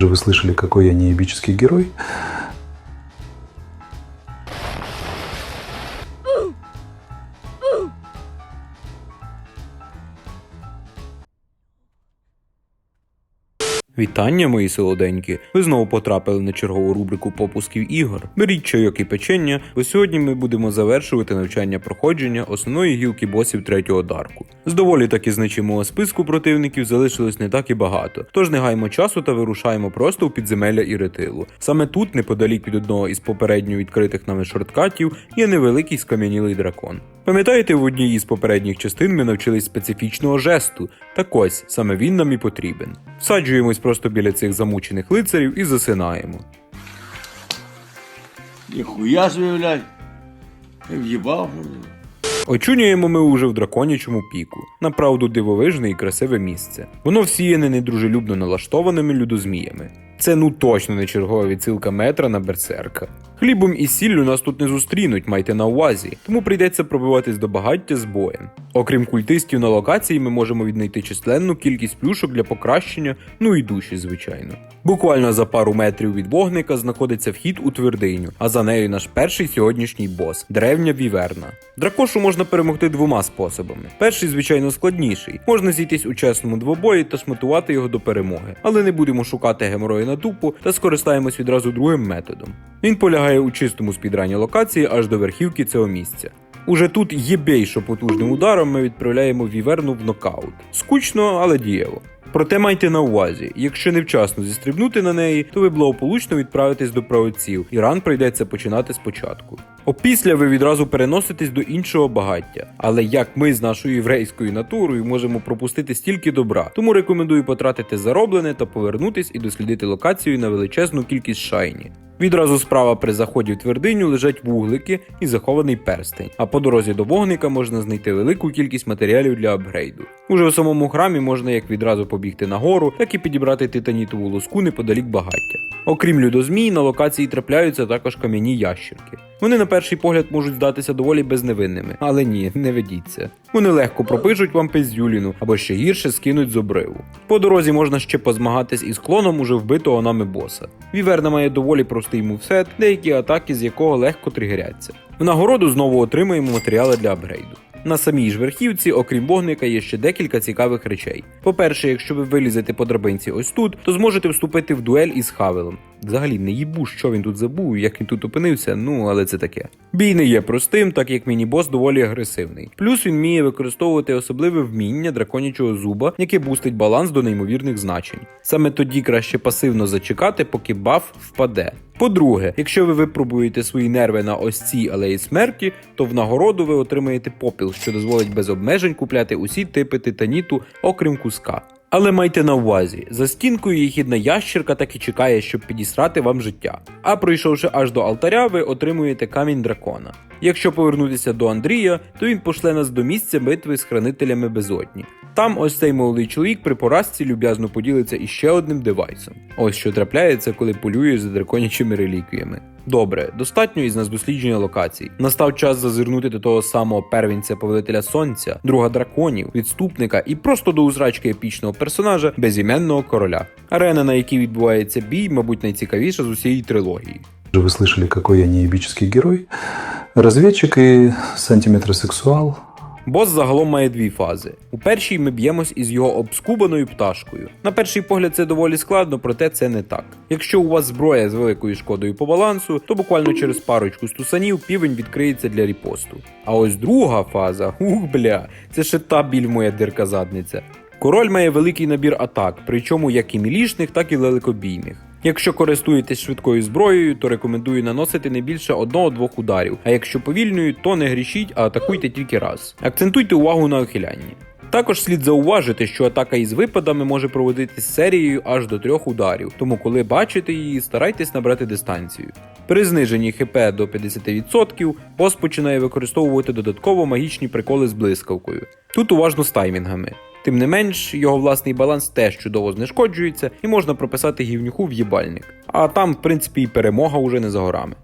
Вы слышали, какой я неебический герой? Вітання, мої солоденькі! Ви знову потрапили на чергову рубрику попусків ігор. Беріть чайок і печення, бо сьогодні ми будемо завершувати навчання проходження основної гілки босів третього дарку. З доволі таки значимого списку противників залишилось не так і багато, тож не гаймо часу та вирушаємо просто у підземелля і ретилу. Саме тут, неподалік від одного із попередньо відкритих нами шорткатів, є невеликий скам'янілий дракон. Пам'ятаєте, в одній із попередніх частин ми навчились специфічного жесту. Так ось саме він нам і потрібен. Всаджуємось просто біля цих замучених лицарів і засинаємо. Ніхуя блядь. В'їбав. Очунюємо ми уже в драконячому піку. Направду дивовижне і красиве місце. Воно всіяне недружелюбно налаштованими людозміями. Це ну точно не чергова відсилка метра на берсерка. Хлібом і сіллю нас тут не зустрінуть, майте на увазі, тому прийдеться пробиватись до багаття з боєм. Окрім культистів на локації, ми можемо віднайти численну кількість плюшок для покращення, ну і душі, звичайно. Буквально за пару метрів від вогника знаходиться вхід у твердиню, а за нею наш перший сьогоднішній бос древня віверна. Дракошу можна перемогти двома способами. Перший, звичайно, складніший. Можна зійтись у чесному двобої та шматувати його до перемоги, але не будемо шукати геморої на дупу та скористаємось відразу другим методом. Він полягає у чистому спідрані локації аж до верхівки цього місця. Уже тут єбейшо потужним ударом ми відправляємо віверну в нокаут. Скучно, але дієво. Проте майте на увазі, якщо невчасно зістрибнути на неї, то ви благополучно відправитесь до праотців, і ран прийдеться починати спочатку. Опісля ви відразу переноситесь до іншого багаття. Але як ми з нашою єврейською натурою можемо пропустити стільки добра, тому рекомендую потратити зароблене та повернутись і дослідити локацію на величезну кількість шайні. Відразу справа при заході в твердиню лежать вуглики і захований перстень, а по дорозі до вогника можна знайти велику кількість матеріалів для апгрейду. Уже у самому храмі можна як відразу побігти нагору, так і підібрати титанітову лоску неподалік багаття. Окрім людозмій, на локації трапляються також кам'яні ящерки. Вони на перший погляд можуть здатися доволі безневинними, але ні, не ведіться. Вони легко пропишуть вам пиздюліну або ще гірше скинуть з обриву. По дорозі можна ще позмагатись із клоном уже вбитого нами боса. Віверна має доволі простий мувсет, деякі атаки з якого легко тригеряться. В нагороду знову отримуємо матеріали для апгрейду. На самій ж верхівці, окрім вогника, є ще декілька цікавих речей. По-перше, якщо ви вилізете по драбинці ось тут, то зможете вступити в дуель із Хавелом. Взагалі не їбу, що він тут забув, як він тут опинився, ну але це таке. Бій не є простим, так як міні-бос доволі агресивний. Плюс він вміє використовувати особливе вміння драконячого зуба, яке бустить баланс до неймовірних значень. Саме тоді краще пасивно зачекати, поки баф впаде. По-друге, якщо ви випробуєте свої нерви на ось цій алеї смерті, то в нагороду ви отримаєте попіл, що дозволить без обмежень купляти усі типи титаніту, окрім куска. Але майте на увазі, за стінкою єхідна ящерка так і чекає, щоб підісрати вам життя. А пройшовши аж до алтаря, ви отримуєте камінь дракона. Якщо повернутися до Андрія, то він пошле нас до місця битви з хранителями безодні. Там ось цей молодий чоловік при поразці люб'язно поділиться іще одним девайсом. Ось що трапляється, коли полюєш за драконячими реліквіями. Добре, достатньо із нас дослідження локацій. Настав час зазирнути до того самого первінця повелителя сонця, друга драконів, відступника і просто до узрачки епічного персонажа безіменного короля. Арена, на якій відбувається бій, мабуть, найцікавіша з усієї трилогії. Вы слышали, какой я неебический герой? Разведчик и сантиметросексуал. Бос загалом має дві фази. У першій ми б'ємось із його обскубаною пташкою. На перший погляд це доволі складно, проте це не так. Якщо у вас зброя з великою шкодою по балансу, то буквально через парочку стусанів півень відкриється для ріпосту. А ось друга фаза, ух бля, це ще та біль моя дирка задниця. Король має великий набір атак, причому як і мілішних, так і далекобійних. Якщо користуєтесь швидкою зброєю, то рекомендую наносити не більше одного-двох ударів. А якщо повільною, то не грішіть, а атакуйте тільки раз. Акцентуйте увагу на ухилянні. Також слід зауважити, що атака із випадами може проводитись серією аж до трьох ударів, тому коли бачите її, старайтесь набрати дистанцію. При зниженні ХП до 50% бос починає використовувати додатково магічні приколи з блискавкою. Тут уважно з таймінгами. Тим не менш, його власний баланс теж чудово знешкоджується і можна прописати гівнюху в їбальник. А там, в принципі, і перемога уже не за горами.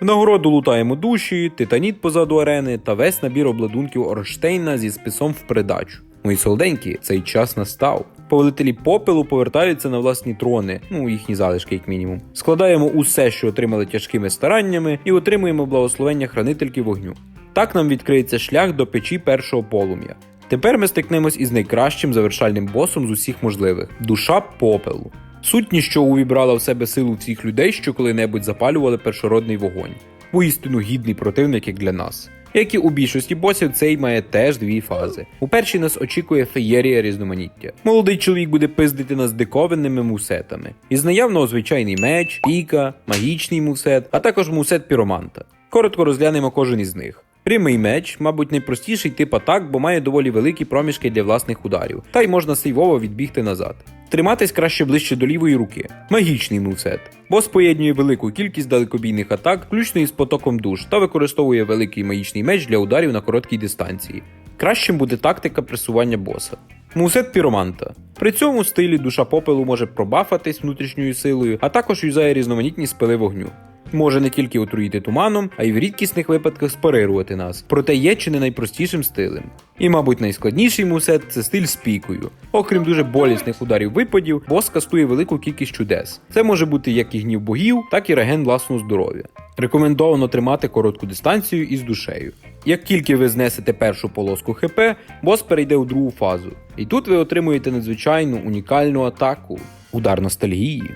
В нагороду лутаємо душі, титаніт позаду арени та весь набір обладунків Орштейна зі списом в придачу. Мої солоденькі, цей час настав. Повелителі попелу повертаються на власні трони, ну їхні залишки, як мінімум. Складаємо усе, що отримали тяжкими стараннями, і отримуємо благословення хранительки вогню. Так нам відкриється шлях до печі першого полум'я. Тепер ми стикнемось із найкращим завершальним босом з усіх можливих душа попелу. Сутність, що увібрала в себе силу всіх людей, що коли-небудь запалювали першородний вогонь. Воістину гідний противник, як для нас. Як і у більшості босів, цей має теж дві фази. У першій нас очікує феєрія різноманіття. Молодий чоловік буде пиздити нас диковинними мусетами. Із наявного звичайний меч, піка, магічний мусет, а також мусет піроманта. Коротко розглянемо кожен із них. Прямий меч, мабуть, найпростіший тип атак, бо має доволі великі проміжки для власних ударів, та й можна сейвово відбігти назад. Триматись краще ближче до лівої руки. Магічний мувсет. Бос поєднує велику кількість далекобійних атак, включно із потоком душ, та використовує великий магічний меч для ударів на короткій дистанції. Кращим буде тактика пресування боса. Мусет піроманта. При цьому стилі душа попелу може пробафатись внутрішньою силою, а також юзає різноманітні спили вогню. Може не тільки отруїти туманом, а й в рідкісних випадках спарирувати нас, проте є чи не найпростішим стилем. І, мабуть, найскладніший мусет це стиль з пікою. Окрім дуже болісних ударів випадів, бос кастує велику кількість чудес. Це може бути як і гнів богів, так і реген власного здоров'я. Рекомендовано тримати коротку дистанцію із душею. Як тільки ви знесете першу полоску ХП, бос перейде у другу фазу. І тут ви отримуєте надзвичайну унікальну атаку удар ностальгії.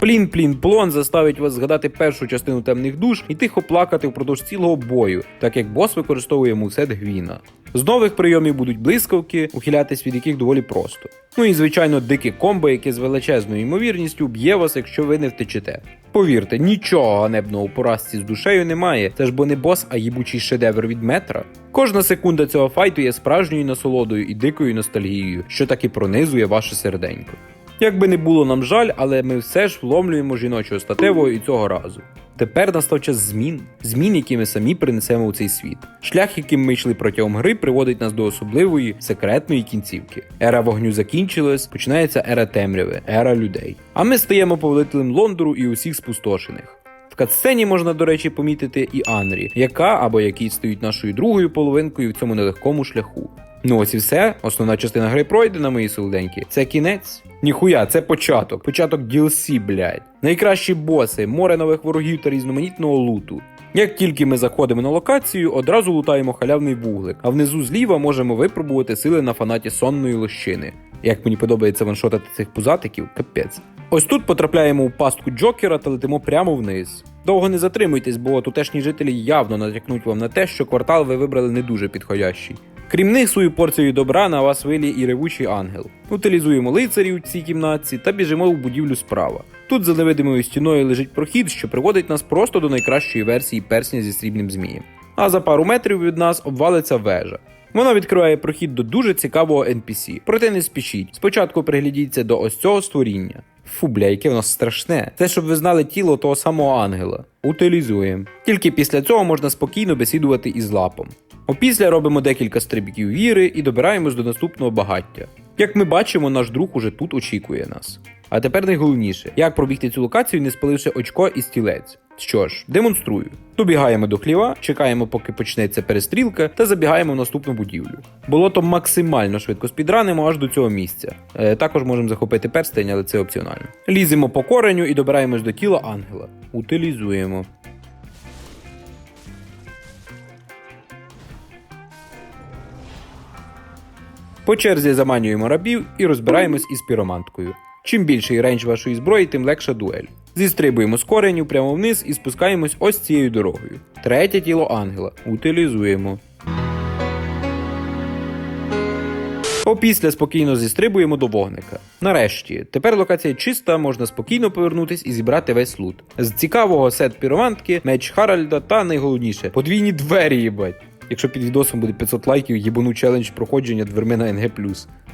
Плін плін плон заставить вас згадати першу частину темних душ і тихо плакати впродовж цілого бою, так як бос використовує мусет Гвіна. З нових прийомів будуть блискавки, ухилятись від яких доволі просто. Ну і звичайно дике комбо, яке з величезною ймовірністю б'є вас, якщо ви не втечете. Повірте, нічого ганебного у поразці з душею немає, це ж бо не бос, а їбучий шедевр від метра. Кожна секунда цього файту є справжньою насолодою і дикою ностальгією, що так і пронизує ваше серденько. Як би не було нам жаль, але ми все ж вломлюємо жіночого статевого і цього разу. Тепер настав час змін, змін, які ми самі принесемо у цей світ. Шлях, яким ми йшли протягом гри, приводить нас до особливої секретної кінцівки. Ера вогню закінчилась, починається ера темряви, ера людей. А ми стаємо повелителем Лондору і усіх спустошених. В катсцені можна, до речі, помітити і Анрі, яка або які стають нашою другою половинкою в цьому нелегкому шляху. Ну ось і все. Основна частина гри пройдена, мої солоденькі. Це кінець. Ніхуя, це початок. Початок DLC, блядь. Найкращі боси, море нових ворогів та різноманітного луту. Як тільки ми заходимо на локацію, одразу лутаємо халявний вуглик, а внизу зліва можемо випробувати сили на фанаті сонної лощини. Як мені подобається ваншотати цих пузатиків, капець. Ось тут потрапляємо у пастку Джокера та летимо прямо вниз. Довго не затримуйтесь, бо тутешні жителі явно натякнуть вам на те, що квартал ви вибрали не дуже підходящий. Крім них, свою порцію добра на вас виліє і ревучий ангел. Утилізуємо лицарів у цій кімнатці та біжимо в будівлю справа. Тут за невидимою стіною лежить прохід, що приводить нас просто до найкращої версії персня зі срібним змієм. А за пару метрів від нас обвалиться вежа. Вона відкриває прохід до дуже цікавого NPC. Проте не спішіть. Спочатку приглядіться до ось цього створіння. Фу, бля, яке воно страшне. Це щоб ви знали тіло того самого ангела. Утилізуємо. Тільки після цього можна спокійно бесідувати із лапом. Опісля робимо декілька стрибків віри і добираємось до наступного багаття. Як ми бачимо, наш друг уже тут очікує нас. А тепер найголовніше, як пробігти цю локацію, не спаливши очко і стілець. Що ж, демонструю. Добігаємо до хліва, чекаємо, поки почнеться перестрілка, та забігаємо в наступну будівлю. Болото максимально швидко спідранимо аж до цього місця. Е, також можемо захопити перстень, але це опціонально. Ліземо по кореню і добираємось до тіла ангела. Утилізуємо. По черзі заманюємо рабів і розбираємось із піроманткою. Чим більший рейндж вашої зброї, тим легша дуель. Зістрибуємо з кореню прямо вниз і спускаємось ось цією дорогою. Третє тіло ангела. Утилізуємо. Опісля спокійно зістрибуємо до вогника. Нарешті, тепер локація чиста, можна спокійно повернутись і зібрати весь лут. З цікавого сет піромантки, меч Харальда та найголовніше подвійні двері, їбать. Якщо під відосом буде 500 лайків, їбану челендж проходження дверми на НГ+.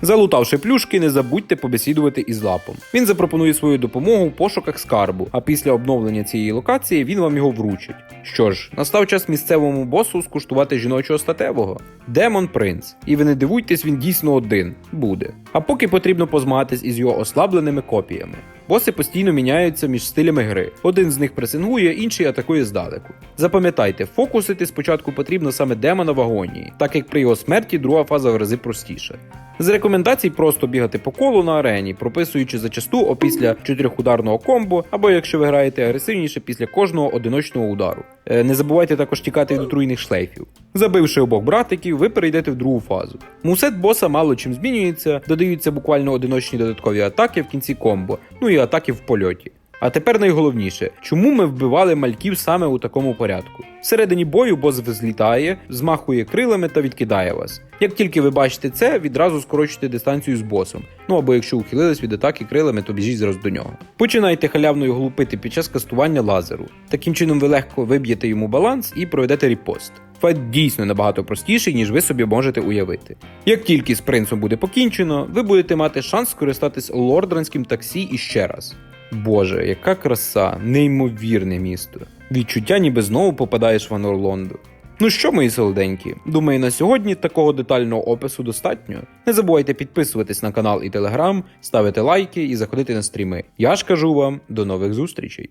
Залутавши плюшки, не забудьте побесідувати із лапом. Він запропонує свою допомогу в пошуках скарбу, а після обновлення цієї локації він вам його вручить. Що ж, настав час місцевому босу скуштувати жіночого статевого. Демон принц. І ви не дивуйтесь, він дійсно один буде. А поки потрібно позмагатись із його ослабленими копіями. Боси постійно міняються між стилями гри. Один з них пресингує, інший атакує здалеку. Запам'ятайте, фокусити спочатку потрібно саме демона в агонії, так як при його смерті друга фаза в рази простіша. З рекомендацій просто бігати по колу на арені, прописуючи зачасту опісля чотирьохударного комбо, або якщо ви граєте агресивніше після кожного одиночного удару. Е, Не забувайте також тікати від отруйних шлейфів. Забивши обох братиків, ви перейдете в другу фазу. Мусет боса мало чим змінюється, додаються буквально одиночні додаткові атаки в кінці комбо, ну і атаки в польоті. А тепер найголовніше, чому ми вбивали мальків саме у такому порядку? Всередині бою бос взлітає, змахує крилами та відкидає вас. Як тільки ви бачите це, відразу скорочуйте дистанцію з босом. Ну або якщо ухилились від атаки крилами, то біжіть зразу до нього. Починайте халявно його глупити під час кастування лазеру. Таким чином ви легко виб'єте йому баланс і проведете репост. Файт дійсно набагато простіший, ніж ви собі можете уявити. Як тільки з принцем буде покінчено, ви будете мати шанс скористатись лордранським таксі іще раз. Боже, яка краса, неймовірне місто. Відчуття, ніби знову попадаєш в Анорлонду. Ну що, мої солоденькі, думаю, на сьогодні такого детального опису достатньо. Не забувайте підписуватись на канал і телеграм, ставити лайки і заходити на стріми. Я ж кажу вам до нових зустрічей.